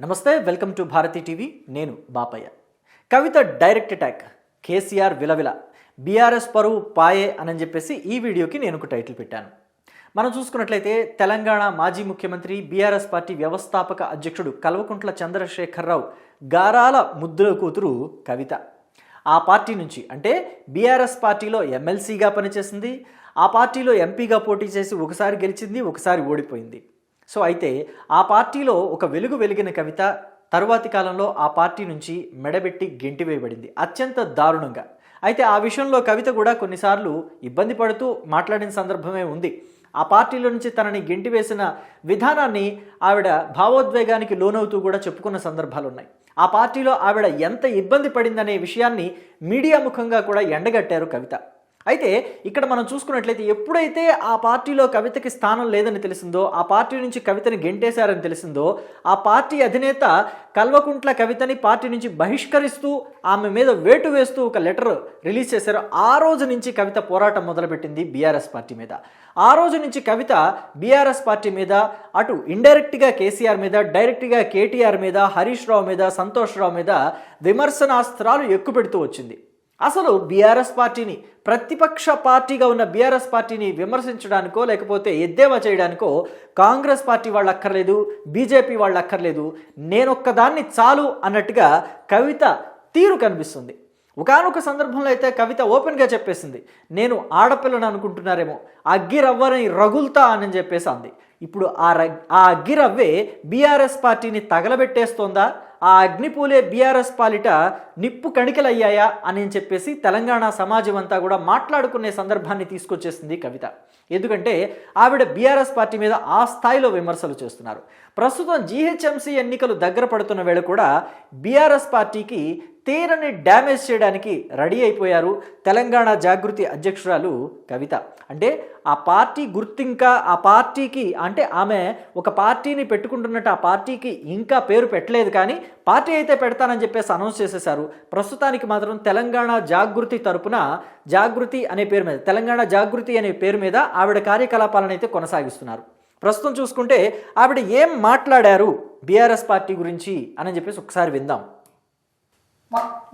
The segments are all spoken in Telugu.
నమస్తే వెల్కమ్ టు భారతి టీవీ. నేను Bapayya. Kavitha direct attack. KCR విలవిల. BRS పరువు పాయే అని చెప్పేసి ఈ వీడియోకి నేను ఒక టైటిల్ పెట్టాను. మనం చూసుకున్నట్లయితే తెలంగాణ మాజీ ముఖ్యమంత్రి బీఆర్ఎస్ పార్టీ వ్యవస్థాపక అధ్యక్షుడు కల్వకుంట్ల చంద్రశేఖరరావు గారాల ముద్దుల కూతురు కవిత. ఆ పార్టీ నుంచి అంటే బీఆర్ఎస్ పార్టీలో ఎమ్మెల్సీగా పనిచేసింది. ఆ పార్టీలో ఎంపీగా పోటీ చేసి ఒకసారి గెలిచింది ఒకసారి ఓడిపోయింది. సో అయితే ఆ పార్టీలో ఒక వెలుగు వెలిగిన కవిత తరువాతి కాలంలో ఆ పార్టీ నుంచి మెడబెట్టి గెంటివేయబడింది అత్యంత దారుణంగా. అయితే ఆ విషయంలో కవిత కూడా కొన్నిసార్లు ఇబ్బంది పడుతూ మాట్లాడిన సందర్భమే ఉంది. ఆ పార్టీలో నుంచి తనని గెంటివేసిన విధానాన్ని ఆవిడ భావోద్వేగానికి లోనవుతూ కూడా చెప్పుకున్న సందర్భాలు ఉన్నాయి. ఆ పార్టీలో ఆవిడ ఎంత ఇబ్బంది పడిందనే విషయాన్ని మీడియా ముఖంగా కూడా ఎండగట్టారు కవిత. అయితే ఇక్కడ మనం చూసుకున్నట్లయితే ఎప్పుడైతే ఆ పార్టీలో కవితకి స్థానం లేదని తెలిసిందో ఆ పార్టీ నుంచి కవితని గెంటేశారని తెలిసిందో ఆ పార్టీ అధినేత కల్వకుంట్ల కవితని పార్టీ నుంచి బహిష్కరిస్తూ ఆమె మీద వేటు వేస్తూ ఒక లెటర్ రిలీజ్ చేశారు. ఆ రోజు నుంచి కవిత పోరాటం మొదలుపెట్టింది బీఆర్ఎస్ పార్టీ మీద. ఆ రోజు నుంచి కవిత బీఆర్ఎస్ పార్టీ మీద అటు ఇండైరెక్ట్గా కేసీఆర్ మీద డైరెక్ట్గా కేటీఆర్ మీద హరీష్ రావు మీద సంతోష్ రావు మీద విమర్శనాస్త్రాలు ఎక్కుపెడుతూ వచ్చింది. అసలు బీఆర్ఎస్ పార్టీని ప్రతిపక్ష పార్టీగా ఉన్న బీఆర్ఎస్ పార్టీని విమర్శించడానికో లేకపోతే ఎద్దేవా చేయడానికో కాంగ్రెస్ పార్టీ వాళ్ళు అక్కర్లేదు బీజేపీ వాళ్ళు అక్కర్లేదు నేనొక్కదాన్ని చాలు అన్నట్టుగా కవిత తీరు కనిపిస్తుంది. ఒకనొక సందర్భంలో అయితే కవిత ఓపెన్గా చెప్పేసింది నేను ఆడపిల్లను అనుకుంటున్నారేమో అగ్గిరవ్వని రగులుతా అని చెప్పేసి అంది ఇప్పుడు ఆ రగ్ ఆ అగ్గిరవ్వే బీఆర్ఎస్ పార్టీని తగలబెట్టేస్తోందా? ఆ అగ్నిపూలే బీఆర్ఎస్ పాలిట నిప్పు కణికలయ్యాయా అని చెప్పేసి తెలంగాణ సమాజం అంతా కూడా మాట్లాడుకునే సందర్భాన్ని తీసుకొచ్చేసింది కవిత. ఎందుకంటే ఆవిడ బీఆర్ఎస్ పార్టీ మీద ఆ స్థాయిలో విమర్శలు చేస్తున్నారు. ప్రస్తుతం జీహెచ్ఎంసీ ఎన్నికలు దగ్గర పడుతున్న వేళ కూడా బీఆర్ఎస్ పార్టీకి తీరని డ్యామేజ్ చేయడానికి రెడీ అయిపోయారు తెలంగాణ జాగృతి అధ్యక్షురాలు కవిత. అంటే ఆ పార్టీ గుర్తింకా ఆ పార్టీకి అంటే ఆమె ఒక పార్టీని పెట్టుకుంటున్నట్టు ఆ పార్టీకి ఇంకా పేరు పెట్టలేదు కానీ పార్టీ అయితే పెడతానని చెప్పేసి అనౌన్స్ చేసేశారు. ప్రస్తుతానికి మాత్రం తెలంగాణ జాగృతి తరపున జాగృతి అనే పేరు మీద తెలంగాణ జాగృతి అనే పేరు మీద ఆవిడ కార్యకలాపాలను అయితే కొనసాగిస్తున్నారు. ప్రస్తుతం చూసుకుంటే ఆవిడ ఏం మాట్లాడారు బీఆర్ఎస్ పార్టీ గురించి అని చెప్పేసి ఒకసారి విందాం.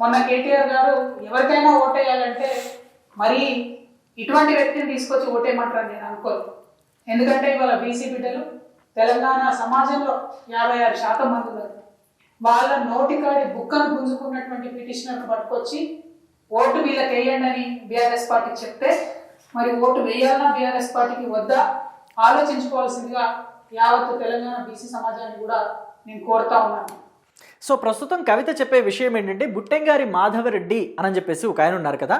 మొన్న కేటీఆర్ గారు ఎవరికైనా ఓటేయాలంటే మరి ఇటువంటి వ్యక్తిని తీసుకొచ్చి ఓటేయమంటారు నేను అనుకోను. ఎందుకంటే ఇవాళ బీసీ బిడ్డలు తెలంగాణ సమాజంలో యాభై ఆరు శాతం మంది ఉన్నారు. వాళ్ళ నోటికాడి బుక్కను గుంజుకున్నటువంటి పిటిషనర్ను పట్టుకొచ్చి ఓటు వీళ్ళకి వేయండి అని బీఆర్ఎస్ పార్టీకి చెప్తే మరి ఓటు వేయాలన్నా బీఆర్ఎస్ పార్టీకి వద్దా? ఆలోచించుకోవాల్సిందిగా యావత్తు తెలంగాణ బీసీ సమాజాన్ని కూడా నేను కోరుతా ఉన్నాను. సో ప్రస్తుతం కవిత చెప్పే విషయం ఏంటంటే బుట్టెంగారి మాధవరెడ్డి అని చెప్పేసి ఒక ఆయన ఉన్నారు కదా.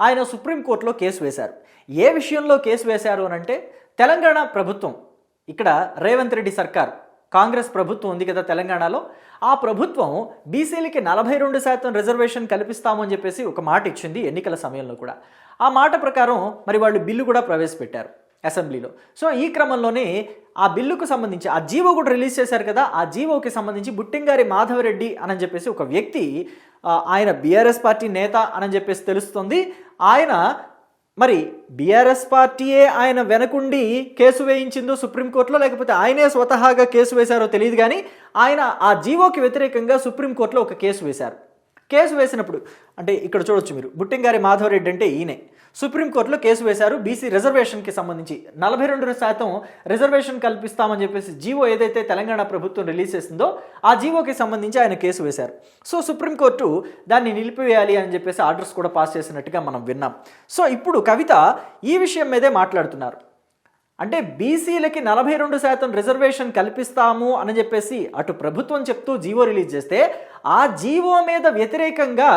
ఆయన సుప్రీంకోర్టులో కేసు వేశారు. ఏ విషయంలో కేసు వేశారు అని అంటే తెలంగాణ ప్రభుత్వం ఇక్కడ రేవంత్ రెడ్డి సర్కార్ కాంగ్రెస్ ప్రభుత్వం ఉంది కదా తెలంగాణలో ఆ ప్రభుత్వం బీసీలకి నలభై రెండు శాతం రిజర్వేషన్ కల్పిస్తామని చెప్పేసి ఒక మాట ఇచ్చింది ఎన్నికల సమయంలో కూడా. ఆ మాట ప్రకారం మరి వాళ్ళు బిల్లు కూడా ప్రవేశపెట్టారు. అసెంబ్లీలో. సో ఈ క్రమంలోనే ఆ బిల్లుకు సంబంధించి ఆ జీవో కూడా రిలీజ్ చేశారు కదా ఆ జీవోకి సంబంధించి బుట్టింగారి మాధవరెడ్డి అని చెప్పేసి ఒక వ్యక్తి ఆయన బీఆర్ఎస్ పార్టీ నేత అని చెప్పేసి తెలుస్తుంది. ఆయన మరి బీఆర్ఎస్ పార్టీయే ఆయన వెనకుండి కేసు వేయించిందో సుప్రీంకోర్టులో లేకపోతే ఆయనే స్వతహాగా కేసు వేశారో తెలియదు కానీ ఆయన ఆ జీవోకి వ్యతిరేకంగా సుప్రీంకోర్టులో ఒక కేసు వేశారు. కేసు వేసినప్పుడు అంటే ఇక్కడ చూడొచ్చు మీరు బుట్టింగారి మాధవరెడ్డి అంటే ఈయనే. సుప్రీంకోర్టులో కేసు వేశారు బీసీ రిజర్వేషన్కి సంబంధించి. నలభై రెండు శాతం రిజర్వేషన్ కల్పిస్తామని చెప్పేసి జీవో ఏదైతే తెలంగాణ ప్రభుత్వం రిలీజ్ చేసిందో ఆ జీవోకి సంబంధించి ఆయన కేసు వేశారు. సో సుప్రీంకోర్టు దాన్ని నిలిపివేయాలి అని చెప్పేసి ఆర్డర్స్ కూడా పాస్ చేసినట్టుగా మనం విన్నాం. సో ఇప్పుడు కవిత ఈ విషయం మీదే మాట్లాడుతున్నారు. అంటే బీసీలకి నలభై రెండు శాతం రిజర్వేషన్ కల్పిస్తాము అని చెప్పేసి అటు ప్రభుత్వం చెప్తూ జీవో రిలీజ్ చేస్తే ఆ జీవో మీద వ్యతిరేకంగా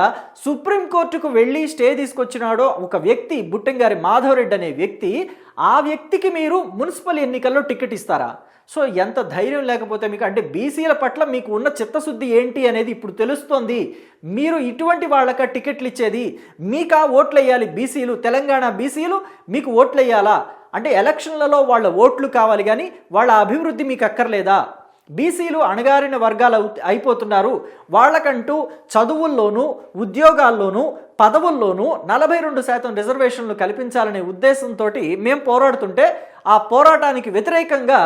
సుప్రీంకోర్టుకు వెళ్ళి స్టే తీసుకొచ్చినాడో ఒక వ్యక్తి బుట్టంగారి మాధవరెడ్డి అనే వ్యక్తి ఆ వ్యక్తికి మీరు మున్సిపల్ ఎన్నికల్లో టికెట్ ఇస్తారా? సో ఎంత ధైర్యం లేకపోతే మీకు అంటే బీసీల పట్ల మీకు ఉన్న చిత్తశుద్ధి ఏంటి అనేది ఇప్పుడు తెలుస్తోంది. మీరు ఇటువంటి వాళ్ళక టికెట్లు ఇచ్చేది మీకా ఓట్లు వేయాలి బీసీలు తెలంగాణ బీసీలు మీకు ఓట్లు వేయాలా? అంటే ఎలక్షన్లలో వాళ్ళ ఓట్లు కావాలి కానీ వాళ్ళ అభివృద్ధి మీకు అక్కర్లేదా? బీసీలు అణగారిన వర్గాలు అయిపోతున్నారు. వాళ్ళకంటూ చదువుల్లోనూ ఉద్యోగాల్లోనూ పదవుల్లోనూ నలభై రెండు శాతం రిజర్వేషన్లు కల్పించాలనే ఉద్దేశంతో మేము పోరాడుతుంటే ఆ పోరాటానికి వ్యతిరేకంగా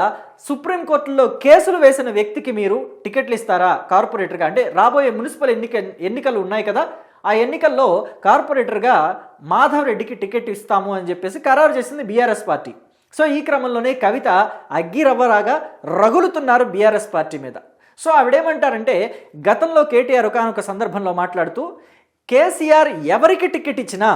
సుప్రీంకోర్టులో కేసులు వేసిన వ్యక్తికి మీరు టికెట్లు ఇస్తారా? కార్పొరేటర్గా అంటే రాబోయే మున్సిపల్ ఎన్నిక ఎన్నికలు ఉన్నాయి కదా ఆ ఎన్నికల్లో కార్పొరేటర్గా మాధవ్ రెడ్డికి టికెట్ ఇస్తాము అని చెప్పేసి ఖరారు చేసింది బీఆర్ఎస్ పార్టీ. సో ఈ క్రమంలోనే కవిత అగ్గిరవ్వరాగా రగులుతున్నారు బీఆర్ఎస్ పార్టీ మీద. సో ఆవిడేమంటారంటే గతంలో కేటీఆర్ ఒకనొక సందర్భంలో మాట్లాడుతూ కేసీఆర్ ఎవరికి టికెట్ ఇచ్చినా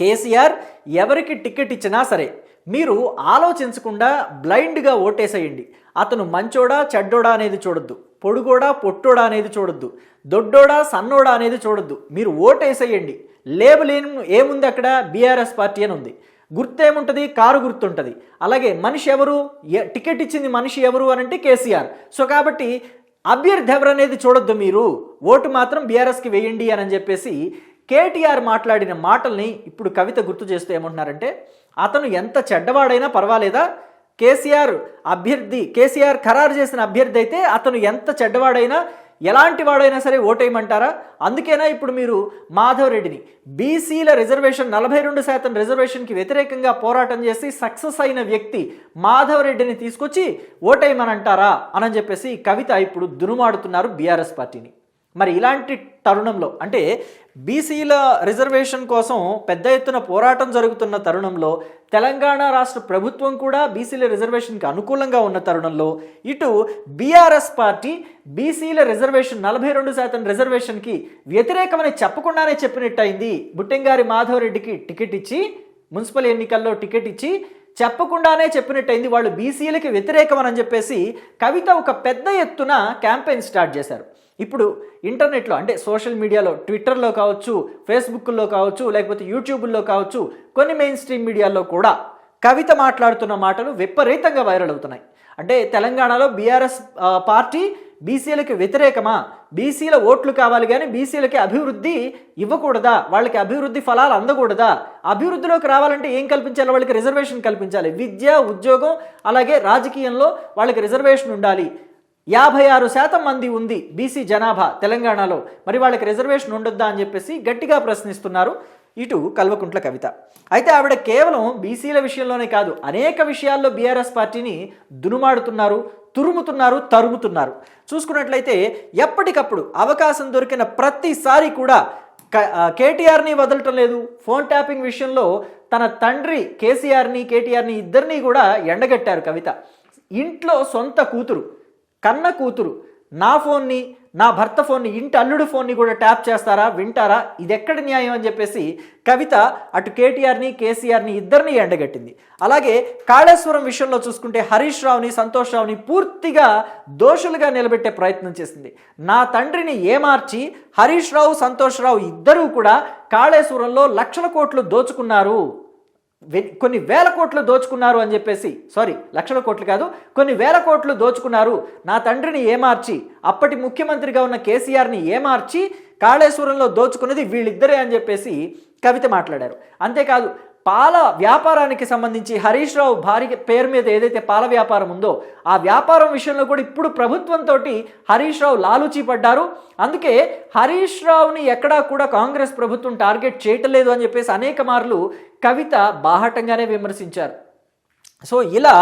కేసీఆర్ ఎవరికి టికెట్ ఇచ్చినా సరే మీరు ఆలోచించకుండా బ్లైండ్గా ఓటేసేయండి. అతను మంచోడా చెడ్డోడా అనేది చూడొద్దు. పొడుగోడా పొట్టోడా అనేది చూడొద్దు. దొడ్డోడా సన్నోడా అనేది చూడొద్దు. మీరు ఓటేసేయండి. లేబుల్ ఏం ఏముంది అక్కడ? బీఆర్ఎస్ పార్టీ అని ఉంది. గుర్తేముంటుంది? కారు గుర్తుంటుంది. అలాగే మనిషి ఎవరు? టికెట్ ఇచ్చింది మనిషి ఎవరు అని అంటే కేసీఆర్. సో కాబట్టి అభ్యర్థి ఎవరు అనేది చూడొద్దు మీరు. ఓటు మాత్రం బీఆర్ఎస్కి వేయండి అని చెప్పేసి కేటీఆర్ మాట్లాడిన మాటల్ని ఇప్పుడు కవిత గుర్తు చేస్తూ ఏమంటున్నారంటే అతను ఎంత చెడ్డవాడైనా పర్వాలేదా? కేసీఆర్ అభ్యర్థి కేసీఆర్ ఖరారు చేసిన అభ్యర్థి అయితే అతను ఎంత చెడ్డవాడైనా ఎలాంటి వాడైనా సరే ఓటేయమంటారా? అందుకేనా ఇప్పుడు మీరు మాధవ్ రెడ్డిని బీసీల రిజర్వేషన్ నలభై రెండు శాతం రిజర్వేషన్కి వ్యతిరేకంగా పోరాటం చేసి సక్సెస్ అయిన వ్యక్తి మాధవ్ రెడ్డిని తీసుకొచ్చి ఓటేయమనంటారా? అని చెప్పేసి కవిత ఇప్పుడు దునుమాడుతున్నారు బీఆర్ఎస్ పార్టీని. మరి ఇలాంటి తరుణంలో అంటే బీసీల రిజర్వేషన్ కోసం పెద్ద ఎత్తున పోరాటం జరుగుతున్న తరుణంలో తెలంగాణ రాష్ట్ర ప్రభుత్వం కూడా బీసీల రిజర్వేషన్కి అనుకూలంగా ఉన్న తరుణంలో ఇటు బీఆర్ఎస్ పార్టీ బీసీల రిజర్వేషన్ నలభై రెండు శాతం రిజర్వేషన్కి వ్యతిరేకమని చెప్పకుండానే చెప్పినట్టయింది. బుట్టెంగారి మాధవరెడ్డికి టికెట్ ఇచ్చి మున్సిపల్ ఎన్నికల్లో టికెట్ ఇచ్చి చెప్పకుండానే చెప్పినట్టయింది. వాళ్ళు బీసీలకి వ్యతిరేకమని చెప్పేసి కవిత ఒక పెద్ద ఎత్తున క్యాంపెయిన్ స్టార్ట్ చేశారు. ఇప్పుడు ఇంటర్నెట్లో అంటే సోషల్ మీడియాలో ట్విట్టర్లో కావచ్చు ఫేస్బుక్లో కావచ్చు లేకపోతే యూట్యూబ్లో కావచ్చు కొన్ని మెయిన్ స్ట్రీమ్ మీడియాల్లో కూడా కవిత మాట్లాడుతున్న మాటలు విపరీతంగా వైరల్ అవుతున్నాయి. అంటే తెలంగాణలో బీఆర్ఎస్ పార్టీ బీసీలకు వ్యతిరేకమా? బీసీల ఓట్లు కావాలి కానీ బీసీలకి అభివృద్ధి ఇవ్వకూడదా? వాళ్ళకి అభివృద్ధి ఫలాలు అందకూడదా? అభివృద్ధిలోకి రావాలంటే ఏం కల్పించాలి? వాళ్ళకి రిజర్వేషన్ కల్పించాలి. విద్య ఉద్యోగం అలాగే రాజకీయంలో వాళ్ళకి రిజర్వేషన్ ఉండాలి. యాభై ఆరు శాతం మంది ఉంది బీసీ జనాభా తెలంగాణలో. మరి వాళ్ళకి రిజర్వేషన్ ఉండొద్దా అని చెప్పేసి గట్టిగా ప్రశ్నిస్తున్నారు. ఇటు కల్వకుంట్ల కవిత. అయితే ఆవిడ కేవలం బీసీల విషయంలోనే కాదు అనేక విషయాల్లో బీఆర్ఎస్ పార్టీని దునుమాడుతున్నారు తురుముతున్నారు తరుముతున్నారు. చూసుకున్నట్లయితే ఎప్పటికప్పుడు అవకాశం దొరికిన ప్రతిసారి కూడా కేటీఆర్ని వదలటం లేదు. ఫోన్ ట్యాపింగ్ విషయంలో తన తండ్రి కేసీఆర్ని కేటీఆర్ని ఇద్దరిని కూడా ఎండగట్టారు కవిత. ఇంట్లో సొంత కూతురు కన్న కూతురు నా ఫోన్ని నా భర్త ఫోన్ని ఇంటి అల్లుడు ఫోన్ని కూడా ట్యాప్ చేస్తారా వింటారా? ఇది ఎక్కడ న్యాయం అని చెప్పేసి కవిత అటు కేటీఆర్ని కేసీఆర్ని ఇద్దరిని ఎండగట్టింది. అలాగే కాళేశ్వరం విషయంలో చూసుకుంటే హరీష్ రావుని సంతోష్ రావుని పూర్తిగా దోషులుగా నిలబెట్టే ప్రయత్నం చేసింది. నా తండ్రిని ఏమార్చి హరీష్ రావు సంతోష్ రావు ఇద్దరూ కూడా కాళేశ్వరంలో లక్షల కోట్లు దోచుకున్నారు. కొన్ని వేల కోట్లు దోచుకున్నారు అని చెప్పేసి సారీ లక్షల కోట్లు కాదు కొన్ని వేల కోట్లు దోచుకున్నారు. నా తండ్రిని ఏమార్చి అప్పటి ముఖ్యమంత్రిగా ఉన్న కేసీఆర్ని ఏమార్చి కాళేశ్వరంలో దోచుకున్నది వీళ్ళిద్దరే అని చెప్పేసి కవిత మాట్లాడారు. అంతేకాదు పాల వ్యాపారానికి సంబంధించి హరీష్ రావు భార్య పేరు మీద ఏదైతే పాల వ్యాపారం ఉందో ఆ వ్యాపారం విషయంలో కూడా ఇప్పుడు ప్రభుత్వంతో హరీష్ రావు లాలూచీ పడ్డారు. అందుకే హరీష్ రావుని ఎక్కడా కూడా కాంగ్రెస్ ప్రభుత్వం టార్గెట్ చేయటలేదు అని చెప్పేసి అనేక మార్లు కవిత బాహటంగానే విమర్శించారు. సో ఇలా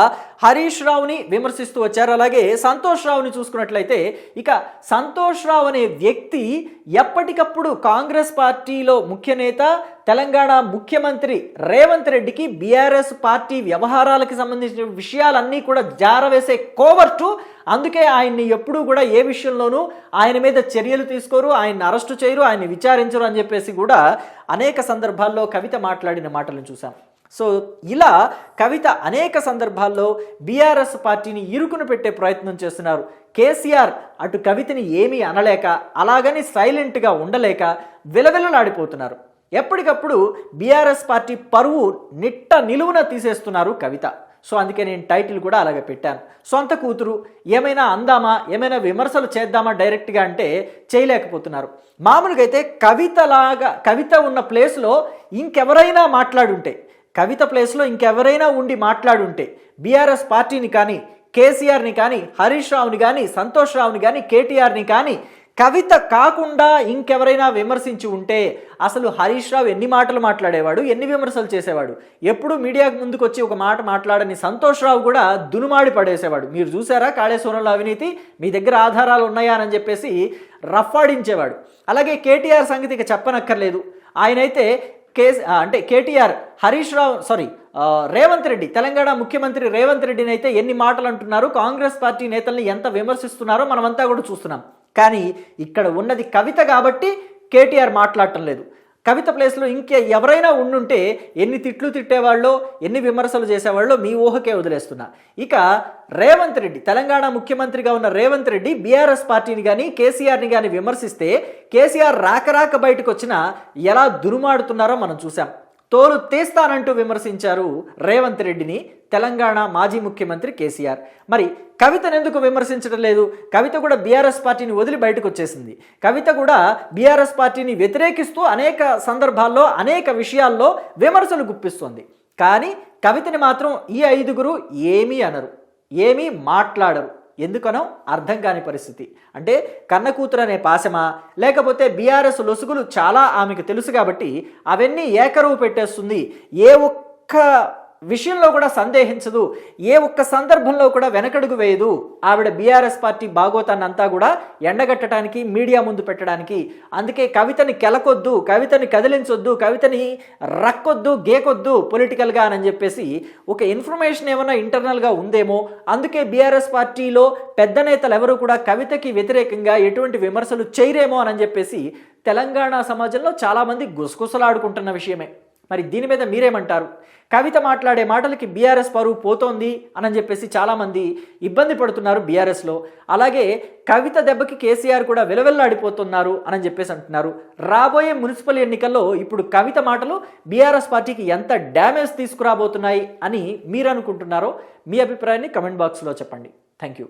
హరీష్ రావుని విమర్శిస్తూ వచ్చారు. అలాగే సంతోష్ రావుని చూసుకున్నట్లయితే ఇక సంతోష్ రావు అనే వ్యక్తి ఎప్పటికప్పుడు కాంగ్రెస్ పార్టీలో ముఖ్య నేత తెలంగాణ ముఖ్యమంత్రి రేవంత్ రెడ్డికి బీఆర్ఎస్ పార్టీ వ్యవహారాలకు సంబంధించిన విషయాలన్నీ కూడా జారవేసే కోవర్టు. అందుకే ఆయన్ని ఎప్పుడూ కూడా ఏ విషయంలోనూ ఆయన మీద చర్యలు తీసుకోరు ఆయన్ని అరెస్టు చేయరు ఆయన్ని విచారించరు అని చెప్పేసి కూడా అనేక సందర్భాల్లో కవిత మాట్లాడిన మాటలను చూసాం సో ఇలా కవిత అనేక సందర్భాల్లో బీఆర్ఎస్ పార్టీని ఇరుకును పెట్టే ప్రయత్నం చేస్తున్నారు. కేసీఆర్ అటు కవితని ఏమీ అనలేక అలాగని సైలెంట్గా ఉండలేక విలవిలలాడిపోతున్నారు. ఎప్పటికప్పుడు బీఆర్ఎస్ పార్టీ పరువు నిట్ట నిలువున తీసేస్తున్నారు కవిత. సో అందుకే నేను టైటిల్ కూడా అలాగే పెట్టాను. సొంత కూతురు ఏమైనా అందామా ఏమైనా విమర్శలు చేద్దామా డైరెక్ట్గా అంటే చేయలేకపోతున్నారు. మామూలుగా అయితే కవితలాగా కవిత ఉన్న ప్లేస్లో ఇంకెవరైనా మాట్లాడుంటే కవిత ప్లేస్లో ఇంకెవరైనా ఉండి మాట్లాడుంటే బీఆర్ఎస్ పార్టీని కానీ కేసీఆర్ని కానీ హరీష్ రావుని కానీ సంతోష్ రావుని కానీ కేటీఆర్ని కానీ కవిత కాకుండా ఇంకెవరైనా విమర్శించి ఉంటే అసలు హరీష్ రావు ఎన్ని మాటలు మాట్లాడేవాడు ఎన్ని విమర్శలు చేసేవాడు? ఎప్పుడు మీడియాకు ముందుకు వచ్చి ఒక మాట మాట్లాడని సంతోష్ రావు కూడా దునుమాడి పడేసేవాడు. మీరు చూసారా కాళేశ్వరంలో అవినీతి? మీ దగ్గర ఆధారాలు ఉన్నాయా అని చెప్పేసి రఫాడించేవాడు అలాగే కేటీఆర్ సంగతి ఇక చెప్పనక్కర్లేదు. ఆయనైతే కేస్ అంటే కేటీఆర్ హరీష్ రావు సారీ రేవంత్ రెడ్డి తెలంగాణ ముఖ్యమంత్రి రేవంత్ రెడ్డిని అయితే ఎన్ని మాటలు అంటున్నారు కాంగ్రెస్ పార్టీ నేతల్ని ఎంత విమర్శిస్తున్నారో మనమంతా కూడా చూస్తున్నాం. కానీ ఇక్కడ ఉన్నది కవిత కాబట్టి కేటీఆర్ మాట్లాడటం లేదు. కవిత ప్లేస్లో ఇంకే ఎవరైనా ఉండుంటే ఎన్ని తిట్లు తిట్టేవాళ్ళో ఎన్ని విమర్శలు చేసేవాళ్ళో మీ ఊహకే వదిలేస్తున్నా. ఇక రేవంత్ రెడ్డి తెలంగాణ ముఖ్యమంత్రిగా ఉన్న రేవంత్ రెడ్డి బీఆర్ఎస్ పార్టీని కానీ కేసీఆర్ని కానీ విమర్శిస్తే కేసీఆర్ రాకరాక బయటకు వచ్చినా ఎలా దురుమాడుతున్నారో మనం చూసాం తోలు తీస్తానంటూ విమర్శించారు రేవంత్ రెడ్డిని తెలంగాణ మాజీ ముఖ్యమంత్రి కేసీఆర్. మరి కవితను ఎందుకు విమర్శించడం లేదు? కవిత కూడా బీఆర్ఎస్ పార్టీని వదిలి బయటకు వచ్చేసింది. కవిత కూడా బీఆర్ఎస్ పార్టీని వ్యతిరేకిస్తూ అనేక సందర్భాల్లో అనేక విషయాల్లో విమర్శలు గుప్పిస్తోంది. కానీ కవితని మాత్రం ఈ ఐదుగురు ఏమీ అనరు ఏమీ మాట్లాడరు. ఎందుకనో అర్థం కాని పరిస్థితి. అంటే కన్న కూతురు అనే పాశమా లేకపోతే బీఆర్ఎస్ లొసుగులు చాలా ఆమెకు తెలుసు కాబట్టి అవన్నీ ఏకరువు పెట్టేస్తుంది. ఏ ఒక్క విషయంలో కూడా సందేహించదు. ఏ ఒక్క సందర్భంలో కూడా వెనకడుగు వేయదు. ఆవిడ బీఆర్ఎస్ పార్టీ బాగోతాన్నంతా కూడా ఎండగట్టడానికి మీడియా ముందు పెట్టడానికి. అందుకే కవితని కెలకొద్దు కవితని కదిలించొద్దు కవితని రక్కొద్దు గేకొద్దు పొలిటికల్గా అని చెప్పేసి ఒక ఇన్ఫర్మేషన్ ఏమైనా ఇంటర్నల్గా ఉందేమో. అందుకే బీఆర్ఎస్ పార్టీలో పెద్ద నేతలు ఎవరు కూడా కవితకి వ్యతిరేకంగా ఎటువంటి విమర్శలు చేయరేమో అని చెప్పేసి తెలంగాణ సమాజంలో చాలామంది గుసగుసలాడుకుంటున్న విషయమే. మరి దీని మీద మీరేమంటారు? కవిత మాట్లాడే మాటలకి బీఆర్ఎస్ పరువు పోతోంది అని చెప్పేసి చాలామంది ఇబ్బంది పడుతున్నారు బీఆర్ఎస్లో. అలాగే కవిత దెబ్బకి కేసీఆర్ కూడా విలవెల్లాడిపోతున్నారు అని చెప్పేసి అంటున్నారు. రాబోయే మున్సిపల్ ఎన్నికల్లో ఇప్పుడు కవిత మాటలు బీఆర్ఎస్ పార్టీకి ఎంత డ్యామేజ్ తీసుకురాబోతున్నాయి అని మీరు అనుకుంటున్నారో మీ అభిప్రాయాన్ని కమెంట్ బాక్స్లో చెప్పండి. Thank you.